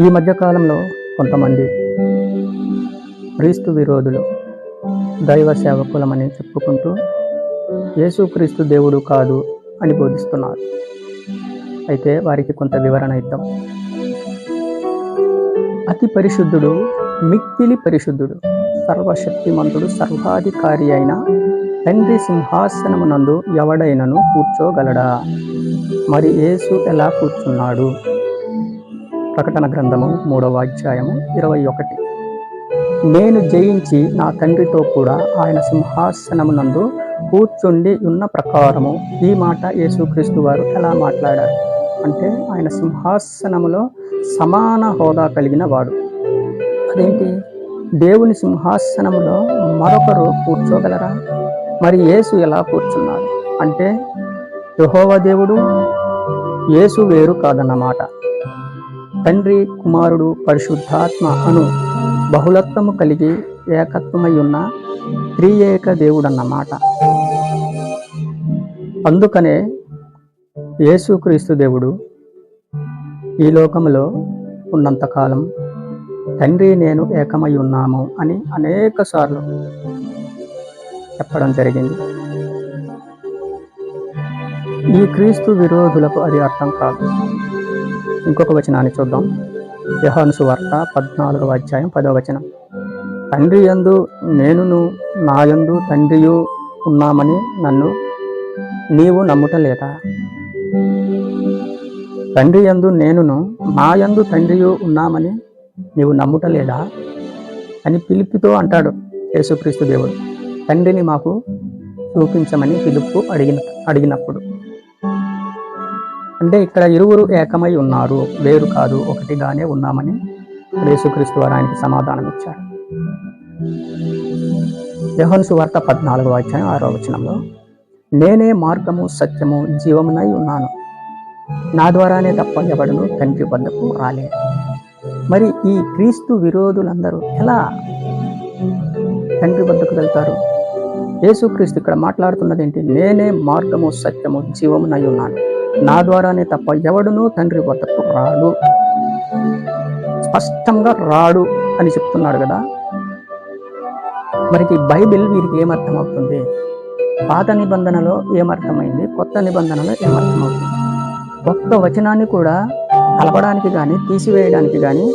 ఈ మధ్యకాలంలో కొంతమంది క్రీస్తు విరోధులు దైవ సేవకులమని చెప్పుకుంటూ యేసుక్రీస్తు దేవుడు కాదు అని బోధిస్తున్నారు. అయితే వారికి కొంత వివరణ ఇద్దాం. అతి పరిశుద్ధుడు మిక్కిలి పరిశుద్ధుడు సర్వశక్తిమంతుడు సర్వాధికారి అయిన తండ్రి సింహాసనమునందు ఎవడైనను కూర్చోగలడా? మరి యేసు ఎలా కూర్చున్నాడు? ప్రకటన గ్రంథము మూడవ అధ్యాయము ఇరవై ఒకటి. నేను జయించి నా తండ్రితో కూడా ఆయన సింహాసనమునందు కూర్చుండి ఉన్న ప్రకారము ఈ మాట యేసుక్రీస్తు వారు ఎలా మాట్లాడారు? అంటే ఆయన సింహాసనములో సమాన హోదా కలిగిన వాడు. అదేంటి? దేవుని సింహాసనములో మరొకరు కూర్చోగలరా? మరి యేసు ఎలా కూర్చున్నారు అంటే యహోవ దేవుడు? యేసు వేరు కాదన్నమాట. తండ్రి కుమారుడు పరిశుద్ధాత్మ అను బహుళత్వము కలిగి ఏకత్వమై ఉన్న త్రియేక దేవుడన్నమాట. అందుకనే యేసుక్రీస్తు దేవుడు ఈ లోకములో ఉన్నంతకాలం తండ్రి నేను ఏకమై ఉన్నాము అని అనేక సార్లు చెప్పడం జరిగింది. ఈ క్రీస్తు విరోధులకు అది అర్థం కాదు. ఇంకొక వచనాన్ని చూద్దాం. యహాను వార్త పద్నాలుగవ అధ్యాయం పదవ వచనం. తండ్రి యందు నేనును నాయందు తండ్రియు ఉన్నామని నన్ను నీవు నమ్ముటలేదా తండ్రి యందు నేనును నాయందు తండ్రియు ఉన్నామని నీవు నమ్ముట లేదా? అని పిలుపుతో అంటాడు యేసుక్రీస్తు దేవుడు. తండ్రిని మాకు చూపించమని పిలుపు అడిగిన అడిగినప్పుడు అంటే ఇక్కడ ఇరువురు ఏకమై ఉన్నారు. వేరు కాదు ఒకటిగానే ఉన్నామని యేసుక్రీస్తు వారు ఆయనకి సమాధానం ఇచ్చాడు యహన్సు వార్త పద్నాలుగో అధ్యాయం ఆరో వచనంలో నేనే మార్గము సత్యము జీవమునై ఉన్నాను. నా ద్వారానే తప్ప ఎవడను తండ్రి వద్దకు రాలేదు. మరి ఈ క్రీస్తు విరోధులందరూ ఎలా తండ్రి వద్దకు వెళ్తారు? యేసుక్రీస్తు ఇక్కడ మాట్లాడుతున్నది ఏంటి నేనే మార్గము సత్యము జీవమునై ఉన్నాను. నా ద్వారానే తప్ప ఎవడునూ తండ్రి వద్దకు రాడు. స్పష్టంగా రాడు అని చెప్తున్నాడు కదా. మరికి బైబిల్ వీరికి ఏమర్థమవుతుంది? పాత నిబంధనలో ఏమర్థమైంది? కొత్త నిబంధనలో ఏమర్థమవుతుంది? ఒక్క వచనాన్ని కూడా కలపడానికి కానీ తీసివేయడానికి కానీ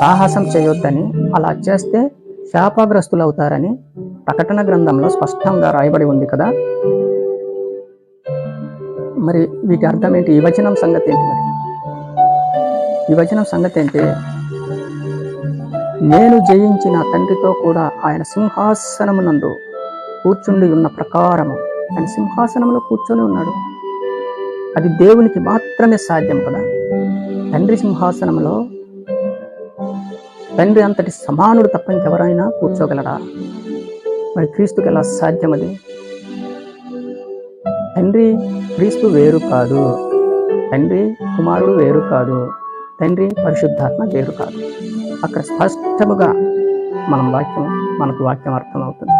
సాహసం చేయొద్దని అలా చేస్తే శాపగ్రస్తులవుతారని ప్రకటన గ్రంథంలో స్పష్టంగా రాయబడి ఉంది కదా. మరి వీటి అర్థం ఏంటి? ఈ సంగతి ఏంటి మరి? విభజనం సంగతి ఏంటి? నేను జయించిన తండ్రితో కూడా ఆయన సింహాసనమునందు కూర్చుండి ఉన్న ప్రకారము. ఆయన సింహాసనంలో కూర్చొని ఉన్నాడు. అది దేవునికి మాత్రమే సాధ్యం కదా. తండ్రి సింహాసనంలో తండ్రి అంతటి సమానుడు తప్ప ఇంకెవరైనా కూర్చోగలరా? మరి క్రీస్తుకి ఎలా సాధ్యం అది తండ్రి క్రీస్తు వేరు కాదు. తండ్రి కుమారుడు వేరు కాదు. తండ్రి పరిశుద్ధాత్మ వేరు కాదు. అక్కడ స్పష్టముగా మనం వాక్యం మనకు వాక్యం అర్థమవుతుంది.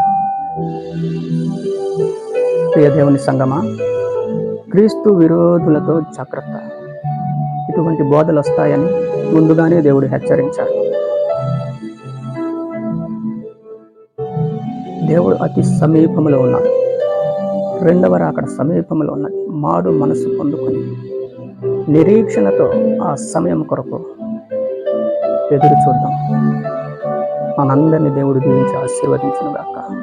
ప్రియదేవుని సంగమా క్రీస్తు విరోధులతో జాగ్రత్త. ఇటువంటి బోధలు వస్తాయని ముందుగానే దేవుడు హెచ్చరించాడు. దేవుడు అతి సమీపంలో ఉన్నాడు. రెండవ అక్కడ సమీపంలో ఉన్నది. మాడు మనసు పొందుకొని నిరీక్షణతో ఆ సమయం కొరకు ఎదురు చూద్దాం. మనందరినీ దేవుడు దీవించి ఆశీర్వదించును గాక.